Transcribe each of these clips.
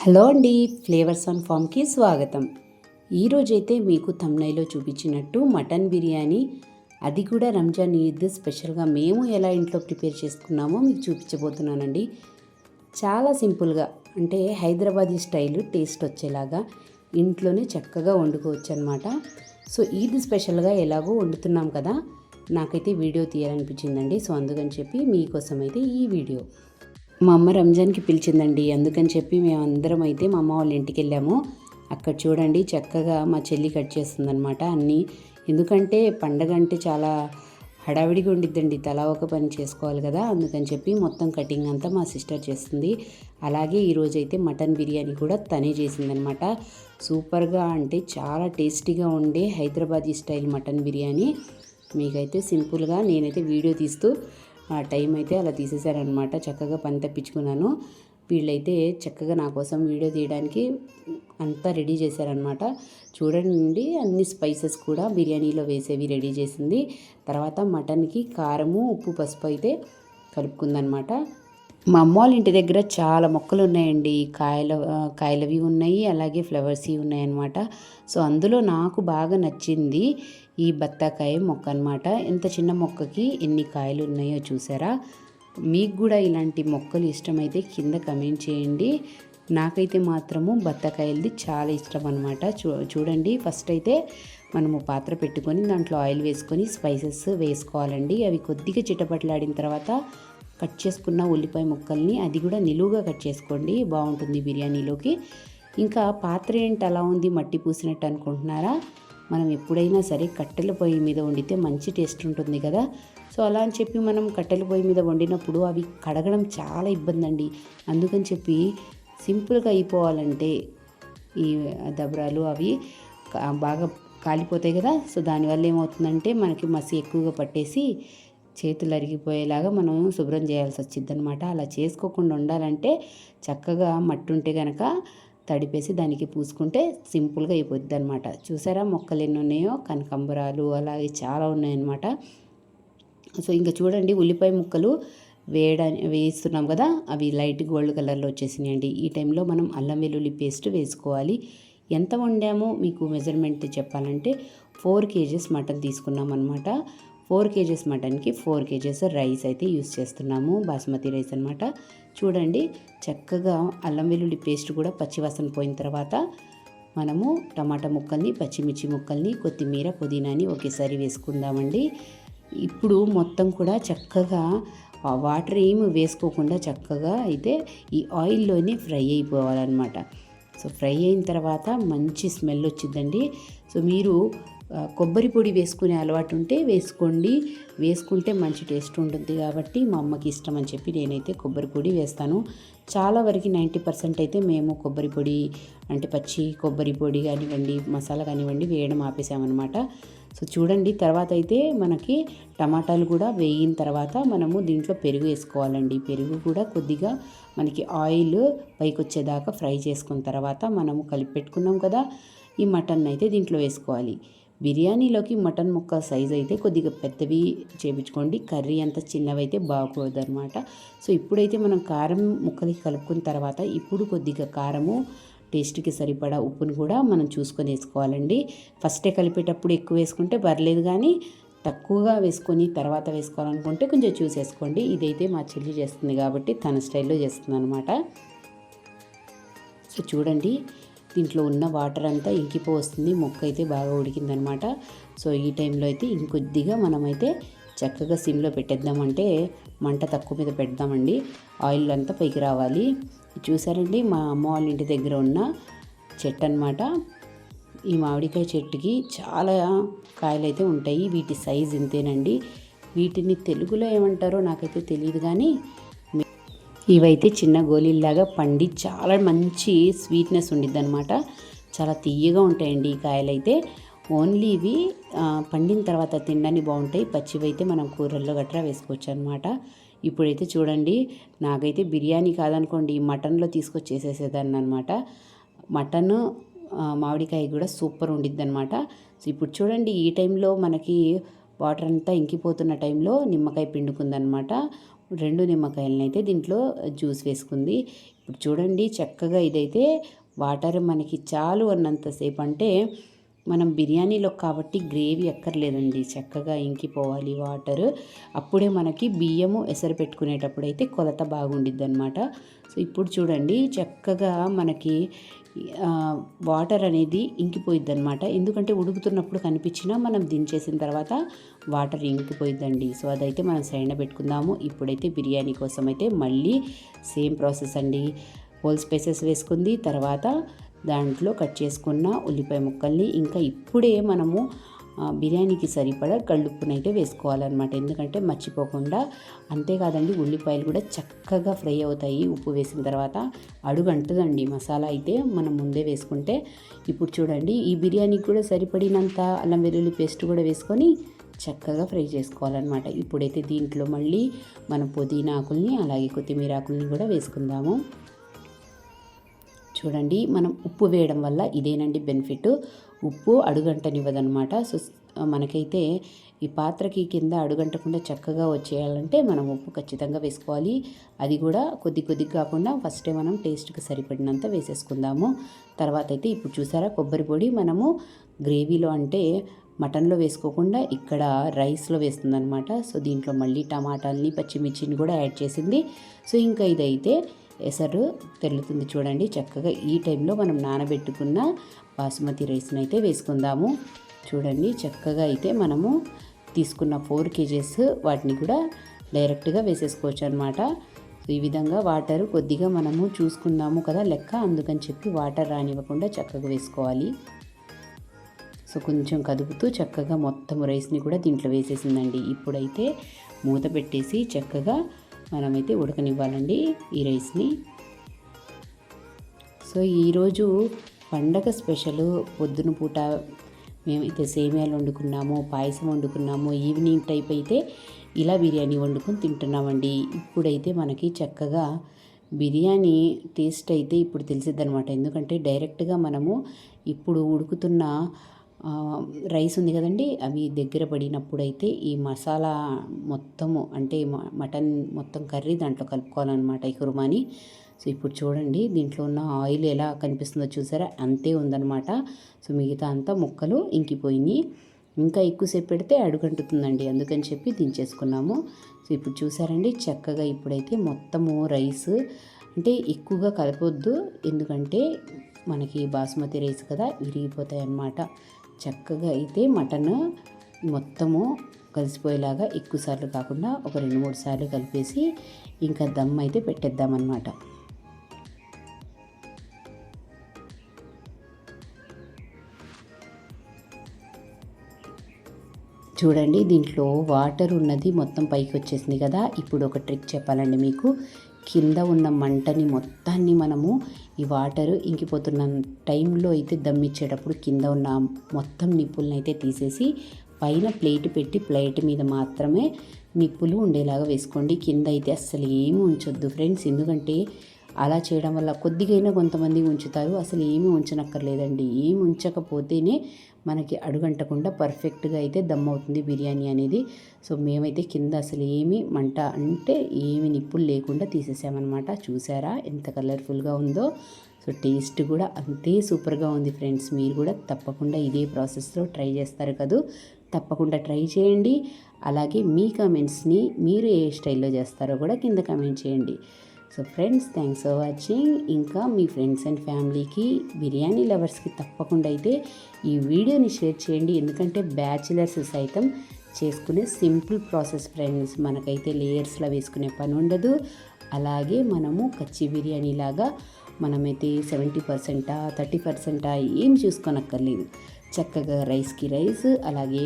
Hello అండి flavours on ఫామ్కి స్వాగతం. ఈరోజైతే మీకు తమ్నైలో చూపించినట్టు మటన్ బిర్యానీ అది కూడా రంజాన్ ఈద్ స్పెషల్గా మేము ఎలా ఇంట్లో ప్రిపేర్ చేసుకున్నామో మీకు చూపించబోతున్నానండి. చాలా సింపుల్గా అంటే హైదరాబాదీ స్టైల్ టేస్ట్ వచ్చేలాగా ఇంట్లోనే చక్కగా వండుకోవచ్చు అనమాట సో ఈద్ స్పెషల్గా ఎలాగో వండుతున్నాం కదా నాకైతే వీడియో తీయాలనిపించిందండి. సో అందుకని చెప్పి మీకోసం అయితే ఈ వీడియో. మా అమ్మ రంజాన్కి పిలిచిందండి. అందుకని చెప్పి మేమందరం అయితే మా అమ్మ వాళ్ళ ఇంటికి వెళ్ళాము. అక్కడ చూడండి చక్కగా మా చెల్లి కట్ చేస్తుందనమాట అన్నీ. ఎందుకంటే పండగ అంటే చాలా హడావిడిగా ఉండిద్దండి. తలా ఒక పని చేసుకోవాలి కదా. అందుకని చెప్పి మొత్తం కటింగ్ అంతా మా సిస్టర్ చేస్తుంది. అలాగే ఈరోజు అయితే మటన్ బిర్యానీ కూడా తనే చేసిందనమాట సూపర్గా అంటే చాలా టేస్టీగా ఉండే హైదరాబాదీ స్టైల్ మటన్ బిర్యానీ. మీకైతే సింపుల్గా నేనైతే వీడియో తీస్తూ ఆ టైం అయితే అలా తీసేశారనమాట. చక్కగా పని తప్పించుకున్నాను. వీళ్ళైతే చక్కగా నా కోసం వీడియో తీయడానికి అంతా రెడీ చేశారనమాట. చూడండి అన్ని స్పైసెస్ కూడా బిర్యానీలో వేసేవి రెడీ చేసింది. తర్వాత మటన్కి కారము ఉప్పు పసుపు అయితే కలుపుకుందనమాట. మా అమ్మ వాళ్ళ ఇంటి దగ్గర చాలా మొక్కలు ఉన్నాయండి. కాయల కాయలవి ఉన్నాయి అలాగే ఫ్లవర్స్వి ఉన్నాయన్నమాట. సో అందులో నాకు బాగా నచ్చింది ఈ బత్తాకాయ మొక్క అనమాట ఎంత చిన్న మొక్కకి ఎన్ని కాయలు ఉన్నాయో చూసారా? మీకు కూడా ఇలాంటి మొక్కలు ఇష్టమైతే కింద కమెంట్ చేయండి. నాకైతే మాత్రము బత్తాకాయలది చాలా ఇష్టం అనమాట చూ చూడండి. ఫస్ట్ అయితే మనము పాత్ర పెట్టుకొని దాంట్లో ఆయిల్ వేసుకొని స్పైసెస్ వేసుకోవాలండి. అవి కొద్దిగా చిటపట్లాడిన తర్వాత కట్ చేసుకున్న ఉల్లిపాయ ముక్కల్ని అది కూడా నిలువుగా కట్ చేసుకోండి. బాగుంటుంది బిర్యానీలోకి. ఇంకా పాత్ర ఏంటి? అలా ఉంది. మట్టి పూసినట్టు అనుకుంటున్నారా? మనం ఎప్పుడైనా సరే కట్టెల పొయ్యి మీద వండితే మంచి టేస్ట్ ఉంటుంది కదా. సో అలా అని చెప్పి మనం కట్టెల పొయ్యి మీద వండినప్పుడు అవి కడగడం చాలా ఇబ్బంది అండి అందుకని చెప్పి సింపుల్గా అయిపోవాలంటే ఈ దబరాలు అవి బాగా కాలిపోతాయి కదా. సో దానివల్ల ఏమవుతుందంటే మనకి మసి ఎక్కువగా పట్టేసి చేతులు అరిగిపోయేలాగా మనం శుభ్రం చేయాల్సి వచ్చింది అనమాట అలా చేసుకోకుండా ఉండాలంటే చక్కగా మట్టి ఉంటే కనుక తడిపేసి దానికి పూసుకుంటే సింపుల్గా అయిపోద్ది అనమాట చూసారా మొక్కలు ఎన్ని ఉన్నాయో? కనకంబరాలు అలాగే చాలా ఉన్నాయన్నమాట. సో ఇంకా చూడండి ఉల్లిపాయ ముక్కలు వేయడానికి వేస్తున్నాం కదా? అవి లైట్ గోల్డ్ కలర్లో వచ్చేసినాయండి. ఈ టైంలో మనం అల్లం వెల్లుల్లి పేస్ట్ వేసుకోవాలి. ఎంత వండామో మీకు మెజర్మెంట్ చెప్పాలంటే ఫోర్ కేజెస్ మటన్ తీసుకున్నాం అనమాట ఫోర్ కేజెస్ మటన్కి ఫోర్ కేజెస్ రైస్ అయితే యూస్ చేస్తున్నాము బాస్మతి రైస్ అనమాట చూడండి చక్కగా అల్లం వెల్లుల్లి పేస్ట్ కూడా పచ్చివాసన పోయిన తర్వాత మనము టమాటా ముక్కల్ని పచ్చిమిర్చి ముక్కల్ని కొత్తిమీర పుదీనాని ఒకేసారి వేసుకుందామండి. ఇప్పుడు మొత్తం కూడా చక్కగా వాటర్ ఏమి వేసుకోకుండా చక్కగా అయితే ఈ ఆయిల్లోనే ఫ్రై అయిపోవాలన్నమాట. సో ఫ్రై అయిన తర్వాత మంచి స్మెల్ వచ్చిందండి. సో మీరు కొబ్బరి పొడి వేసుకునే అలవాటు ఉంటే వేసుకోండి. వేసుకుంటే మంచి టేస్ట్ ఉంటుంది కాబట్టి మా అమ్మకి ఇష్టం అని చెప్పి నేనైతే కొబ్బరి పొడి వేస్తాను. చాలా వరకు నైంటీ పర్సెంట్ అయితే మేము కొబ్బరి పొడి అంటే పచ్చి కొబ్బరి పొడి కానివ్వండి మసాలా కానివ్వండి వేయడం ఆపేసామన్నమాట. సో చూడండి తర్వాత అయితే మనకి టమాటాలు కూడా వేయిన తర్వాత మనము దీంట్లో పెరుగు వేసుకోవాలండి. పెరుగు కూడా కొద్దిగా మనకి ఆయిల్ పైకి వచ్చేదాకా ఫ్రై చేసుకున్న తర్వాత మనము కలిపి పెట్టుకున్నాం కదా ఈ మటన్ అయితే దీంట్లో వేసుకోవాలి. బిర్యానీలోకి మటన్ ముక్క సైజ్ అయితే కొద్దిగా పెద్దవి చేపించుకోండి. కర్రీ అంత చిన్నవైతే బాగోదు అనమాట సో ఇప్పుడైతే మనం కారం ముక్కలకి కలుపుకున్న తర్వాత ఇప్పుడు కొద్దిగా కారము టేస్ట్కి సరిపడా ఉప్పును కూడా మనం చూసుకొని వేసుకోవాలండి. ఫస్టే కలిపేటప్పుడు ఎక్కువ వేసుకుంటే పర్లేదు కానీ తక్కువగా వేసుకొని తర్వాత వేసుకోవాలనుకుంటే కొంచెం చూసేసుకోండి. ఇదైతే మా చెల్లి చేస్తుంది కాబట్టి తన స్టైల్లో చేస్తుంది అనమాట సో చూడండి. దీంట్లో ఉన్న వాటర్ అంతా ఇంకిపోస్తుంది మొక్క అయితే బాగా ఉడికిందనమాట. సో ఈ టైంలో అయితే ఇంకొద్దిగా మనమైతే చక్కగా సిమ్లో పెట్టేద్దామంటే మంట తక్కువ మీద పెడదామండి. ఆయిల్ అంతా పైకి రావాలి. చూసారండి మా అమ్మ వాళ్ళ ఇంటి దగ్గర ఉన్న చెట్టు అనమాట ఈ మామిడికాయ చెట్టుకి చాలా కాయలు అయితే ఉంటాయి. వీటి సైజ్ ఇంతేనండి. వీటిని తెలుగులో ఏమంటారో నాకైతే తెలియదు కానీ ఇవైతే చిన్న గోళీల్లాగా పండి చాలా మంచి స్వీట్నెస్ ఉండిద్ది అనమాట చాలా తీయగా ఉంటాయండి ఈ కాయలు అయితే ఓన్లీ ఇవి పండిన తర్వాత తినడానికి బాగుంటాయి. పచ్చివైతే మనం కూరల్లో గట్రా వేసుకోవచ్చు అనమాట ఇప్పుడైతే చూడండి నాకైతే బిర్యానీ కాదనుకోండి మటన్లో తీసుకొచ్చేసేసేదాన్ని అనమాట మటన్ మామిడికాయ కూడా సూపర్ ఉండిద్ది అనమాట సో ఇప్పుడు చూడండి ఈ టైంలో మనకి వాటర్ అంతా ఇంకిపోతున్న టైంలో నిమ్మకాయ పిండుకుందనమాట రెండు నిమ్మకాయలను అయితే దీంట్లో జ్యూస్ వేసుకుంది. ఇప్పుడు చూడండి చక్కగా ఇదైతే వాటర్ మనకి చాలు అన్నంతసేపు అంటే మనం బిర్యానీలో కాబట్టి గ్రేవీ ఎక్కర్లేదండి చక్కగా ఇంకిపోవాలి వాటర్. అప్పుడే మనకి బియ్యము ఎసరు పెట్టుకునేటప్పుడు అయితే కొలత బాగుండిద్ది అనమాట సో ఇప్పుడు చూడండి చక్కగా మనకి వాటర్ అనేది ఇంకిపోయిద్ది అనమాట ఎందుకంటే ఉడుకుతున్నప్పుడు కనిపించినా మనం దించేసిన తర్వాత వాటర్ ఇంకిపోయిద్దండి. సో అదైతే మనం సైడ్ పెట్టుకుందాము. ఇప్పుడైతే బిర్యానీ కోసం అయితే మళ్ళీ సేమ్ ప్రాసెస్ అండి. హోల్ స్పైసెస్ వేసుకుంది తర్వాత దాంట్లో కట్ చేసుకున్న ఉల్లిపాయ ముక్కల్ని ఇంకా ఇప్పుడే మనము బిర్యానీకి సరిపడా కళ్ళుప్పునైతే వేసుకోవాలన్నమాట. ఎందుకంటే మర్చిపోకుండా అంతేకాదండి ఉల్లిపాయలు కూడా చక్కగా ఫ్రై అవుతాయి ఉప్పు వేసిన తర్వాత. అడుగంటదండి మసాలా అయితే మనం ముందే వేసుకుంటే. ఇప్పుడు చూడండి ఈ బిర్యానీకి కూడా సరిపడినంత అల్లం వెల్లుల్లి పేస్ట్ కూడా వేసుకొని చక్కగా ఫ్రై చేసుకోవాలన్నమాట. ఇప్పుడైతే దీంట్లో మళ్ళీ మనం పుదీనా ఆకుల్ని అలాగే కొత్తిమీర ఆకుల్ని కూడా వేసుకుందాము. చూడండి. మనం ఉప్పు వేయడం వల్ల ఇదేనండి బెనిఫిట్. ఉప్పు అడుగంటనివ్వదనమాట సో మనకైతే ఈ పాత్రకి కింద అడుగంటకుండా చక్కగా వచ్చేయాలంటే మనం ఉప్పు ఖచ్చితంగా వేసుకోవాలి. అది కూడా కొద్ది కొద్దిగా కాకుండా ఫస్టే మనం టేస్ట్కి సరిపడినంత వేసేసుకుందాము. తర్వాత అయితే ఇప్పుడు చూసారా కొబ్బరి పొడి మనము గ్రేవీలో అంటే మటన్లో వేసుకోకుండా ఇక్కడ రైస్లో వేస్తుందనమాట సో దీంట్లో మళ్ళీ టమాటాలని పచ్చిమిర్చిని కూడా యాడ్ చేసింది. సో ఇంకా ఇదైతే ఎసరు తెల్లుతుంది చూడండి. చక్కగా ఈ టైంలో మనం నానబెట్టుకున్న బాసుమతి రైస్ని అయితే వేసుకుందాము. చూడండి చక్కగా అయితే మనము తీసుకున్న ఫోర్ కేజెస్ వాటిని కూడా డైరెక్ట్గా వేసేసుకోవచ్చు అనమాట ఈ విధంగా వాటర్ కొద్దిగా మనము చూసుకుందాము కదా లెక్క. అందుకని చెప్పి వాటర్ రానివ్వకుండా చక్కగా వేసుకోవాలి. సో కొంచెం కదుపుతూ చక్కగా మొత్తం రైస్ని కూడా దీంట్లో వేసేసిందండి. ఇప్పుడైతే మూత పెట్టేసి చక్కగా మనమైతే ఉడకనివ్వాలండి ఈ రైస్ని. సో ఈరోజు పండగ స్పెషల్ పొద్దున పూట మేమైతే సేమియాలు వండుకున్నాము పాయసం వండుకున్నాము ఈవినింగ్ టైప్ అయితే ఇలా బిర్యానీ వండుకొని తింటున్నామండి. ఇప్పుడైతే మనకి చక్కగా బిర్యానీ టేస్ట్ అయితే ఇప్పుడు తెలిసిద్దనమాట ఎందుకంటే డైరెక్ట్గా మనము ఇప్పుడు ఉడుకుతున్న రైస్ ఉంది కదండి అవి దగ్గర పడినప్పుడు అయితే ఈ మసాలా మొత్తము అంటే మటన్ మొత్తం కర్రీ దాంట్లో కలుపుకోవాలన్నమాట ఈ కుర్మాని. సో ఇప్పుడు చూడండి దీంట్లో ఉన్న ఆయిల్ ఎలా కనిపిస్తుందో చూసారా? అంతే ఉందన్నమాట. సో మిగతా అంతా ముక్కలు ఇంకిపోయినాయి. ఇంకా ఎక్కువసేపు పెడితే అడుగంటుతుందండి అందుకని చెప్పి దించేసుకున్నాము. సో ఇప్పుడు చూసారండి చక్కగా ఇప్పుడైతే మొత్తము రైస్ అంటే ఎక్కువగా కలపొద్దు ఎందుకంటే మనకి బాస్మతి రైస్ కదా విరిగిపోతాయి అన్నమాట చక్కగా అయితే మటన్ మొత్తము కలిసిపోయేలాగా ఎక్కువ సార్లు కాకుండా ఒక రెండు మూడు సార్లు కలిపేసి ఇంకా దమ్ అయితే పెట్టేద్దామన్నమాట. చూడండి దీంట్లో వాటర్ ఉన్నది మొత్తం పైకి వచ్చేసింది కదా. ఇప్పుడు ఒక ట్రిక్ చెప్పాలండి మీకు. కింద ఉన్న మంటని మొత్తాన్ని మనము ఈ వాటర్ ఇంకిపోతున్న టైంలో అయితే దమ్మిచ్చేటప్పుడు కింద ఉన్న మొత్తం నిప్పులను అయితే తీసేసి పైన ప్లేట్ పెట్టి ప్లేట్ మీద మాత్రమే నిప్పులు ఉండేలాగా వేసుకోండి. కింద అయితే అస్సలు ఏమి ఉంచొద్దు ఫ్రెండ్స్. ఎందుకంటే అలా చేయడం వల్ల కొద్దిగైనా కొంతమంది ఉంచుతారు. అసలు ఏమీ ఉంచనక్కర్లేదండి. ఏమి ఉంచకపోతేనే మనకి అడుగంటకుండా పర్ఫెక్ట్గా అయితే దమ్ అవుతుంది బిర్యానీ అనేది. సో మేమైతే కింద అసలు ఏమి మంట అంటే ఏమి నిప్పులు లేకుండా తీసేసామన్నమాట. చూసారా ఎంత కలర్ఫుల్గా ఉందో. సో టేస్ట్ కూడా అంతే సూపర్గా ఉంది ఫ్రెండ్స్. మీరు కూడా తప్పకుండా ఇదే ప్రాసెస్లో ట్రై చేస్తారు కదూ. తప్పకుండా ట్రై చేయండి. అలాగే మీ కమెంట్స్ని మీరు ఏ స్టైల్లో చేస్తారో కూడా కింద కమెంట్ చేయండి. So friends thanks for watching ఇంకా మీ ఫ్రెండ్స్ అండ్ ఫ్యామిలీకి బిర్యానీ లవర్స్కి తప్పకుండా అయితే ఈ వీడియోని షేర్ చేయండి. ఎందుకంటే బ్యాచిలర్స్ సైతం చేసుకునే సింపుల్ ప్రాసెస్ ఫ్రెండ్స్ మనకైతే లేయర్స్లో వేసుకునే పని ఉండదు. అలాగే మనము కచ్చి బిర్యానీ లాగా మనమైతే సెవెంటీ పర్సెంటా థర్టీ పర్సెంటా ఏం చూసుకోనక్కర్లేదు. చక్కగా రైస్కి రైస్ అలాగే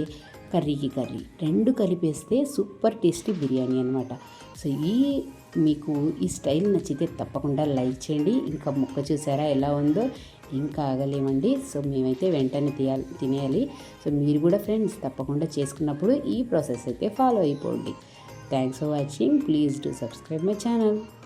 కర్రీకి కర్రీ రెండు కలిపేస్తే సూపర్ టేస్టీ బిర్యానీ అనమాట సో ఈ మీకు ఈ స్టైల్ నచ్చితే తప్పకుండా లైక్ చేయండి. ఇంకా ముక్క చూసారా ఎలా ఉందో? ఇంకా ఆగలేమండి. సో మేమైతే వెంటనే తీయాలి తినేయాలి. సో మీరు కూడా ఫ్రెండ్స్ తప్పకుండా చేసుకున్నప్పుడు ఈ ప్రాసెస్ అయితే ఫాలో అయిపోండి. Thanks for watching. Please to subscribe my channel.